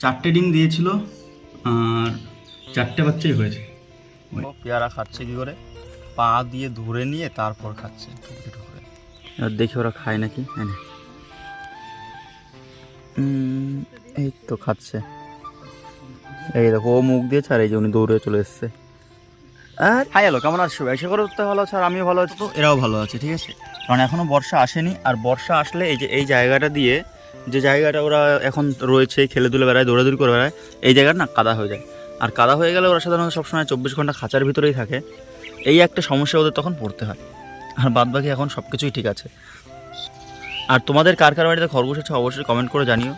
চারটে ডিম দিয়েছিল আর চারটে বাচ্চাই হয়েছে। পেয়ারা খাচ্ছে কি করে? পা দিয়ে ধরে নিয়ে তারপর খাচ্ছে। আর দেখি ওরা খায় নাকি। হ্যাঁ এই তো খাচ্ছে। এই দেখো ও মুখ দিয়েছে আর এই যে উনি দৌড়ে চলে এসছে। আর হাই হ্যালো কেমন আছো? এসে করে উঠতে ভালো আছে আর আমিও ভালো আছি। তো এরাও ভালো আছে ঠিক আছে? কারণ এখনও বর্ষা আসেনি আর বর্ষা আসলে এই যে এই জায়গাটা দিয়ে যে জায়গাটা ওরা এখন রয়েছে খেলে দুলে বেড়ায়, দৌড়াদৌড়ি করে বেড়ায়, এই জায়গাটা না কাদা হয়ে যায়। আর কাদা হয়ে গেলে ওরা সাধারণত সবসময় চব্বিশ ঘণ্টা খাঁচার ভিতরেই থাকে। এই একটা সমস্যা ওদের তখন পড়তে হয়। আর বাদ বাকি এখন সব কিছুই ঠিক আছে। আর তোমাদের কার কার বাড়িতে খরগোশ আছে অবশ্যই কমেন্ট করে জানিও।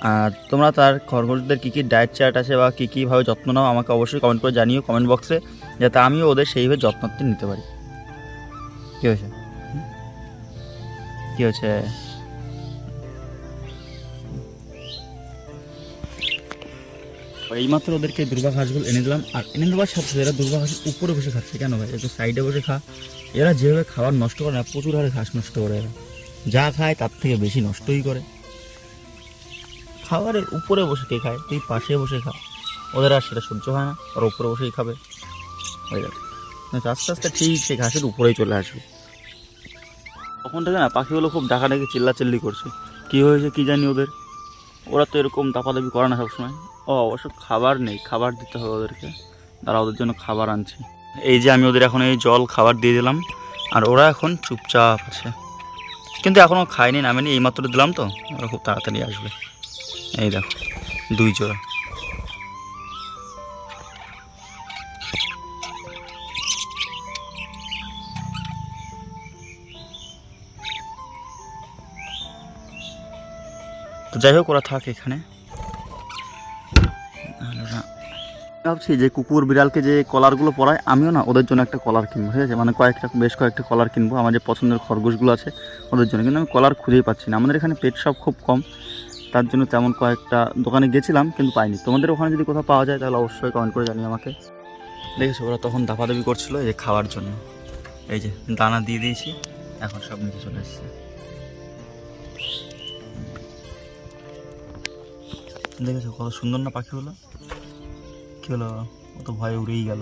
আর তোমরা তার খরগোশদের কী কী ডায়েট চার্ট আছে বা কী কীভাবে যত্ন নাও, আমাকে অবশ্যই কমেন্ট করে জানিও কমেন্ট বক্সে যাতে আমিও ওদের সেইভাবে যত্নটি নিতে পারি। কী হয়েছে? কী হয়েছে? এইমাত্র ওদেরকে দুর্বা ঘাসগুলো এনে দিলাম। আর এনে দেওয়ার সাথে সাথে এরা দুর্বা ঘাসের উপরে বসে খাচ্ছে কেন ভাই? একটু সাইডে বসে খা। এরা যেভাবে খাবার নষ্ট করে না, প্রচুর হারে ঘাস নষ্ট করে এরা। যা খায় তার থেকে বেশি নষ্টই করে। খাবারের উপরে বসে কে খায়? তুই পাশে বসে খা। ওদের আর সেটা সহ্য হয় না। আর উপরে বসেই খাবে। হয়ে যাবে। আস্তে আস্তে ঠিক সেই ঘাসের উপরেই চলে আসবে। তখন থেকে না পাখিগুলো খুব ডাকাডাকি, চিল্লাচিল্লি করছে। কী হয়েছে কী জানি ওদের? ওরা তো এরকম দাপাদাপি করে না সবসময়। ও, অবশ্য খাবার নেই, খাবার দিতে হবে ওদেরকে। তারা ওদের জন্য খাবার আনছে। এই যে আমি ওদের এখন এই জল, খাবার দিয়ে দিলাম, আর ওরা এখন চুপচাপ আছে। কিন্তু এখনও খায়নি, নামেনি, এইমাত্র দিলাম তো, ওরা খুব তাড়াতাড়ি আসবে। এই দেখো, দুই জোড়া। যাই হোক, ওরা থাক এখানে। ভাবছি যে কুকুর বিড়ালকে যে কলারগুলো পরায়, আমিও না ওদের জন্য একটা কলার কিনবো, ঠিক আছে? মানে কয়েকটা, বেশ কয়েকটা কলার কিনবো। আমার যে পছন্দের খরগোশগুলো আছে, ওদের জন্য। কিন্তু আমি কলার খুঁজেই পাচ্ছি না। আমাদের এখানে পেট শপ খুব কম। তার জন্য তেমন কয়েকটা দোকানে গেছিলাম, কিন্তু পাইনি। তোমাদের ওখানে যদি কোথাও পাওয়া যায়, তাহলে অবশ্যই কমেন্ট করে জানিও আমাকে। দেখেছ, ওরা তখন দাপাদাপি করছিল এই যে খাওয়ার জন্য। এই যে দানা দিয়ে দিয়েছি, এখন সব নিচে চলে এসছে। দেখেছ কত সুন্দর না পাখি হলো কি হলো ও তো ভয়ে উড়েই গেল।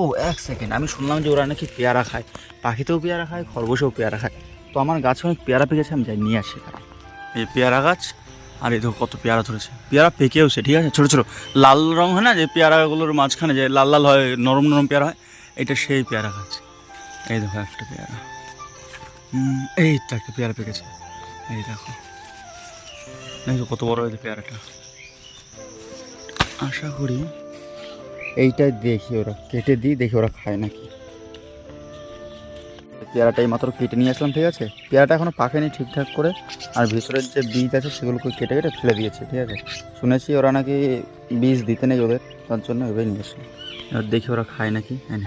ও এক সেকেন্ড আমি শুনলাম যে ওরা নাকি পেয়ারা খায়। পাখিতেও পেয়ারা খায় খরগোশেও পেয়ারা খায়। তো আমার গাছে অনেক পেয়ারা পেকেছে আমি যাই নিয়ে আসি এখানে। এই পেয়ারা গাছ? আর এই দেখো কত পেয়ারা ধরেছে। পেয়ারা পেকেওছে ঠিক আছে? ছোটো ছোটো। লাল রং হয় না যে পেয়ারাগুলোর মাঝখানে যে লাল লাল হয় নরম নরম পেয়ারা হয় এটা সেই পেয়ারা গাছ। এই দেখো একটা পেয়ারা। হুম, এই তো একটা পেয়ারা পেকেছে। এই দেখো। দেখো কত বড় হয়েছে পেয়ারাটা। আশা করি এইটাই দেখি ওরা কেটে দিই দেখি ওরা খায় নাকি। পেয়ারাটাই মাত্র কেটে নিয়ে আসলাম ঠিক আছে? পেয়ারাটা এখনও পাকেনি ঠিকঠাক করে আর ভিতরের যে বীজ আছে সেগুলোকে কেটে কেটে ফেলে দিয়েছে ঠিক আছে? শুনেছি ওরা নাকি বীজ দিতে নেই ওদের তার জন্য এভাবে নিয়ে আসলাম। এবার দেখি ওরা খায় নাকি হ্যাঁ।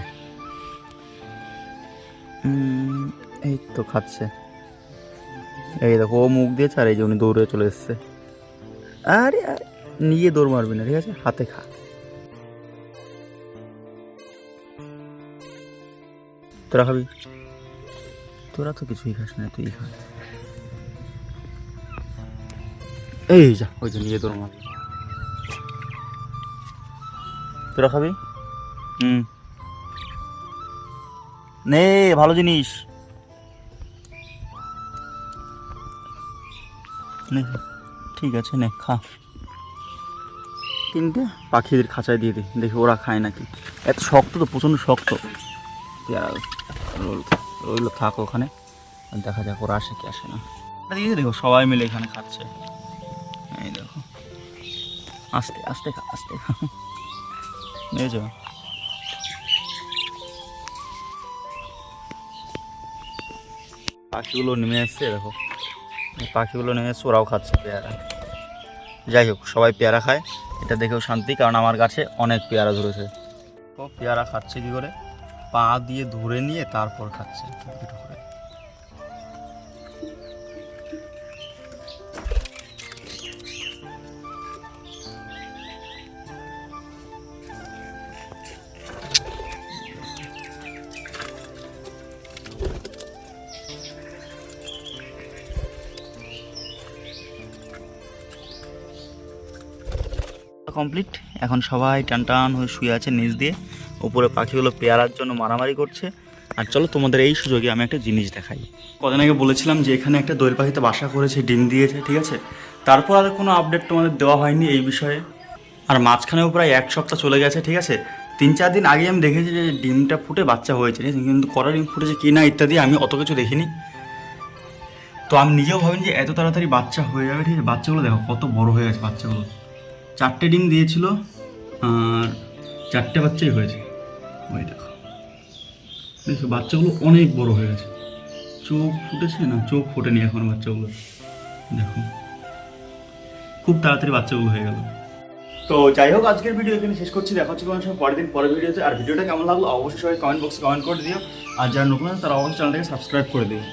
এই তো খাচ্ছে। এই দেখো ও মুখ দিয়েছে আর এই যে উনি দৌড়ে চলে এসছে। আরে আরে, নিয়ে দৌড় মারবি না, ঠিক আছে? হাতে খা। তোরা খাবি? তোরা তো কিছুই খাস না, তুই খা। এই যা, ওই যে নিয়ে দৌড় মারবি তোরা খাবি? হুম। নে, ভালো জিনিস। ঠিক আছে, নে, খা। তিনটে পাখিদের খাঁচায় দিয়ে দিই। দেখি ওরা খায় নাকি। এত শক্ত তো, প্রচণ্ড শক্ত। রইল- থাক ওখানে। দেখা যাক ওরা আসে কি আসে না। দেখো, সবাই মিলে এখানে খাচ্ছে। এই দেখো। আস্তে আস্তে খা আস্তে খা। বুঝেছ? পাখিগুলো নেমে এসছে দেখো। পাখিগুলো নেমে এসছে ওরাও খাচ্ছে পেয়ারা। যাই হোক, সবাই পেয়ারা খায়। এটা দেখেও শান্তি, কারণ আমার গাছে অনেক পেয়ারা ধরেছে। পেয়ারা খাচ্ছে কি করে? পা দিয়ে ধরে নিয়ে তারপর খাচ্ছে। করে। কমপ্লিট এখন সবাই টান টান হয়ে শুয়ে আছে নিচ দিয়ে। উপরে পাখিগুলো পেয়ারার জন্য মারামারি করছে। আর চলো তোমাদের এই সুযোগে আমি একটা জিনিস দেখাই। কদিন আগে বলেছিলাম যে এখানে একটা দোয়েল পাখিতে বাসা করেছে, ডিম দিয়েছে, ঠিক আছে? তারপর আর কোনো আপডেট তোমাদের দেওয়া হয়নি এই বিষয়ে। আর মাঝখানেও প্রায় এক সপ্তাহ চলে গেছে, ঠিক আছে? তিন চার দিন আগে আমি দেখেছি যে ডিমটা ফুটে বাচ্চা হয়েছে কিন্তু কড়া ডিম ফুটেছে কি না ইত্যাদি আমি অত কিছু দেখিনি। তো আমি নিজেও ভাবিনি যে এত তাড়াতাড়ি বাচ্চা হয়ে যাবে, ঠিক আছে? বাচ্চাগুলো দেখো, কত বড় হয়ে গেছে বাচ্চাগুলো। চারটে ডিম দিয়েছিল, আর চারটে বাচ্চাই হয়েছে। ওই দেখো। দেখো বাচ্চাগুলো অনেক বড় হয়ে গেছে। চোখ ফুটেছে না? চোখ ফোটেনি এখন বাচ্চাগুলো। দেখো। খুব তাড়াতাড়ি বাচ্চাগুলো হয়ে গেল। তো যাই হোক, আজকের ভিডিও এখানে শেষ করছি। দেখা হচ্ছে কোনো সময় পরের দিন, পরের ভিডিওতে আর ভিডিওটা কেমন লাগল? অবশ্যই সবাই কমেন্ট বক্সে কমেন্ট করে দিও। আর যারা নতুন আছে তারা অবশ্যই চ্যানেলটাকে সাবস্ক্রাইব করে দিও।